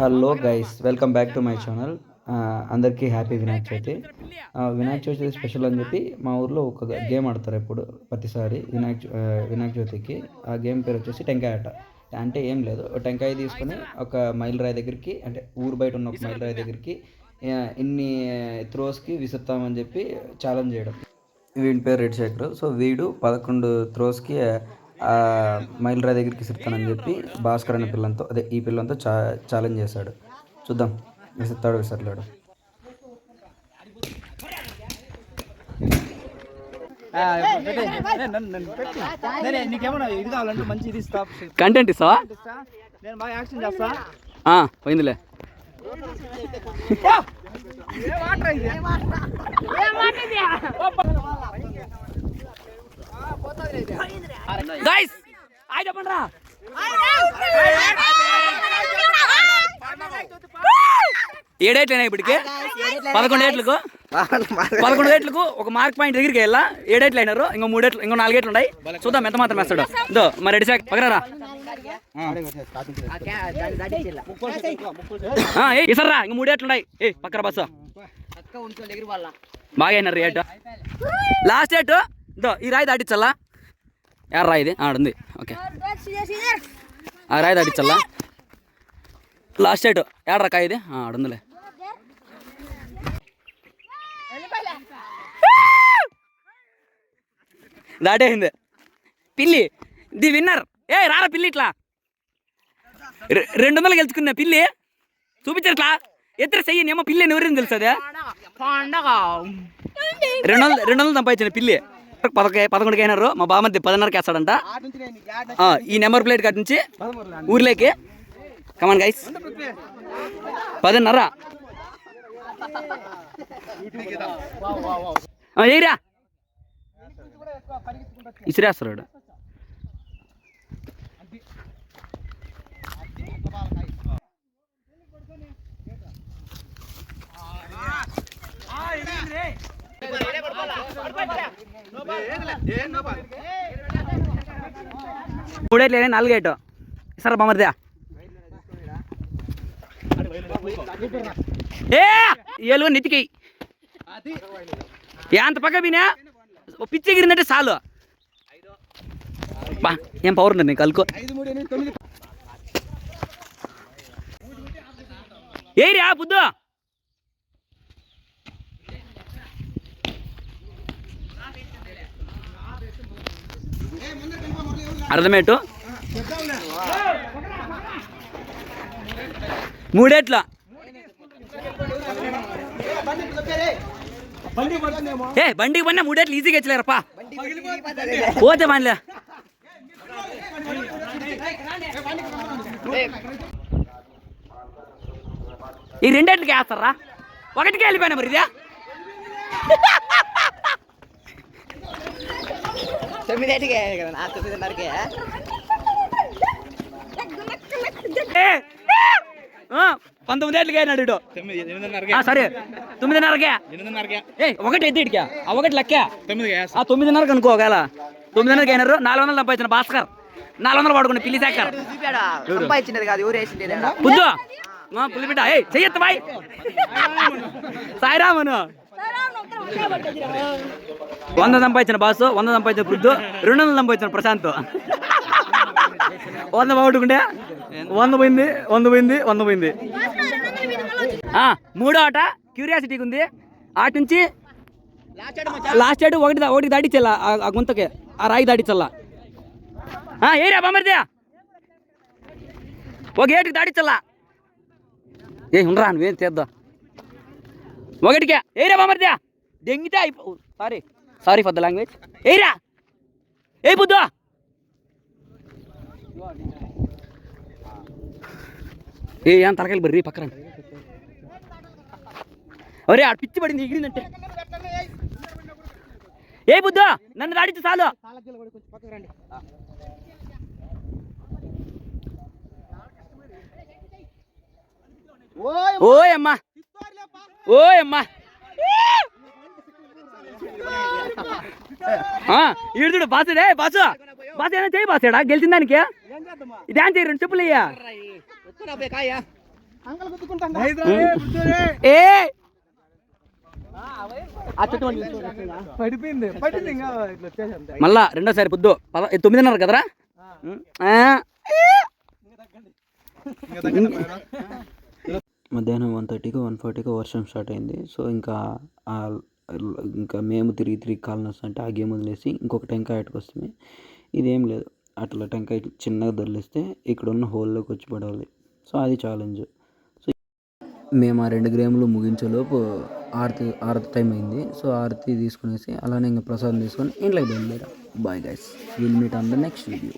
Hello guys welcome back to my channel. అందరికీ happy Vinayaka Chavithi. Vinayaka Chavithi special అని చెప్పి మా ఊర్లో ఒక గేమ్ ఆడతారు ఎప్పుడు ప్రతిసారి వినాయక చ- వినాయక చవితికి. ఆ గేమ్ పేరు వచ్చేసి టెంకాయ ఆట. అంటే ఏం లేదు టెంకాయ తీసుకొని ఒక మైల్ రాయి దగ్గరికి అంటే ఊరు బయట ఉన్న ఒక మైలురాయి దగ్గరికి ఇన్ని త్రోస్కి విసురుతామని చెప్పి ఛాలెంజ్ చేయడం. వీడి పేరు రెడ్ శేఖర్. సో వీడు పదకొండు త్రోస్కి ఆ మైలురాయి దగ్గరికి విసురుతానని చెప్పి భాస్కర్ అనే పిల్లంతో అదే ఈ పిల్లంతో చా ఛాలెంజ్ చేశాడు చూద్దాం విసురుతాడు విసరలేడు కంటెంట్ ఇస్తావా ఇస్తా. నేను బాగా యాక్షన్ చేస్తా ఆ, పోయిందిలే ఏ వాటర్ ఇది? గైస్ హాయ్ చెప్పండి రా ఏడేట్లేనా ఇప్పటికి? పదకొండు ఏట్లకు పదకొండు ఏట్లకు ఒక మార్క్ పాయింట్ దగ్గరికి వెళ్ళా. ఏడేట్లు అయినారు? ఇంకో మూడేట్లు ఇంకో నాలుగేట్లు ఉన్నాయి. చూద్దాం ఎంత మాత్రం వేస్తాడు. ఇదో మరి రెడీ సాక్ పగరారా ఇసర్రా ఇంక మూడేట్లు ఉన్నాయి. ఏ పక్కన బస్సు. బాగా అయినారు రేటు లాస్ట్ రేటు ఇదో ఈ రాయి దాటిచ్చల్లా. యారు ఇది ఆడుంది ఓకే ఆ రాయి దాటిచ్చల్లా లాస్ట్ రేటు ఏడు రకాయ ఇది ఆడుందిలే దాటేసింది పిల్లి ది విన్నర్ ఏ రారా పిల్లి ఇట్లా రెండు వందలు గెలుచుకున్నా పిల్లి చూపించట్లా ఎత్తురు చెయ్యి ఏమో పిల్లి ఎవరైనా తెలుస్తుంది రెండు వందలు రెండు వందలు సంపాదించిన పిల్లి పదకొ పదకొండుకి అయినారు. మా బామర్ది పదిన్నరకి వేస్తాడంట. ఈ నెంబర్ ప్లేట్ కట్ నుంచి ఊర్లోకి. కమాన్ గైస్ పదిన్నర. ఏరా ఇసిరేస్తాడు వాడు. మూడేట్లేనే నాలుగేటో ఇస్తారా బామర్దా ఏ ఏలు నెత్తికి. అంత పక్క బినా? పిచ్చి ఎగిరిందంటే చాలు. బా ఏం పవర్ ఉంది నీకు కలుకో ఐదు మూడు ఏరియా బుద్ధు. అర్థమేటు? మూడేట్ల? ఏ బండికి పన్నా మూడేట్లు ఈజీగా ఇచ్చలేరప్పా పోతే పనిలే ఈ రెండేట్లకి వేస్తారా? ఒకటికి వెళ్ళిపోయినా మరి ఇదే? తొమ్మిదింటికే కదా నా తొమ్మిదిన్నరకే? పంతొమ్మిది ఏళ్ళకి సరే తొమ్మిదిన్నరకే. ఏ ఒకటి ఎత్తి ఇడికా ఆ ఒకటి లెక్క. తొమ్మిది ఆ తొమ్మిదిన్నరకు అనుకో ఒకవేళ. తొమ్మిదిన్నరకి అయినారు నాలుగు వందలు సంపాదించిన భాస్కర్. నాలుగు వందలు పడుకుని పిల్లి శేఖర్. ఏ చెయ్యొద్దు బాయ్. సాయిరామను. వంద సంపాదించిన బాసు వంద సంపాదించిన బుద్ధు రెండు వందలు సంపాదించిన ప్రశాంత్. వంద బాగుంటుండే? వంద పోయింది వంద పోయింది వంద పోయింది. ఆ, మూడో ఆట క్యూరియాసిటీకి ఉంది ఆట నుంచి లాస్ట్ ఏడు ఒకటి ఒకటి దాటించాల ఆ గుంతకి ఆ రాయి దాటించాల ఏరియా బామర్దే ఒక ఏటికి దాటించాలా ఏ ఉండరా నువ్వేం చేద్దాం ఒకటికే ఏరా బామర్దియా దెంగితే అయిపో sorry sorry for the language ఏరా ఏ బుద్ధు ఏ ఏం తలకాయలు బర్రీ పక్కన? ఒరే ఆడ పిచ్చి పడింది ఎగిరిందంటే. ఏ బుద్ధు నన్ను దాడించు చాలు ఓ అమ్మా. ఓ అమ్మా. ఈడుతుడు బాసుడే బాసు బాసు. ఏమైనా చేయి బాసాడా గెలిచిన దానికి? ఇది ఏం చేయరు చెప్పులు కాయ ఏ! ఆ చెట్టు వండి. పడిపోయింది పడింది ఇంకా ఇట్లా వచ్చేసి అంతే మళ్ళా రెండోసారి పొద్దు. పద తొమ్మిదిన్నర కదరా? ఆ. మధ్యాహ్నం వన్ థర్టీకి వన్ ఫార్టీకి వర్షం స్టార్ట్ అయింది. సో ఇంకా ఆ- ఇంకా మేము తిరిగి తిరిగి కాలం అంటే ఆ గేమ్ వదిలేసి ఇంకొక టెంకాయ ఆటకు వస్తుంది ఇదేం లేదు. అట్లా టెంకాయ చిన్నగా దొరిలిస్తే ఇక్కడ ఉన్న హోల్లోకి వచ్చి పడాలి సో అది ఛాలెంజ్ సో మేము ఆ రెండు గేమ్లు ముగించేలోపు ఆరతి ఆరతి టైం అయింది. సో ఆరతి తీసుకునేసి అలానే ఇంకా ప్రసాదం తీసుకొని ఇంట్లోకి బయలుదేరా. Bye guys will meet on the next video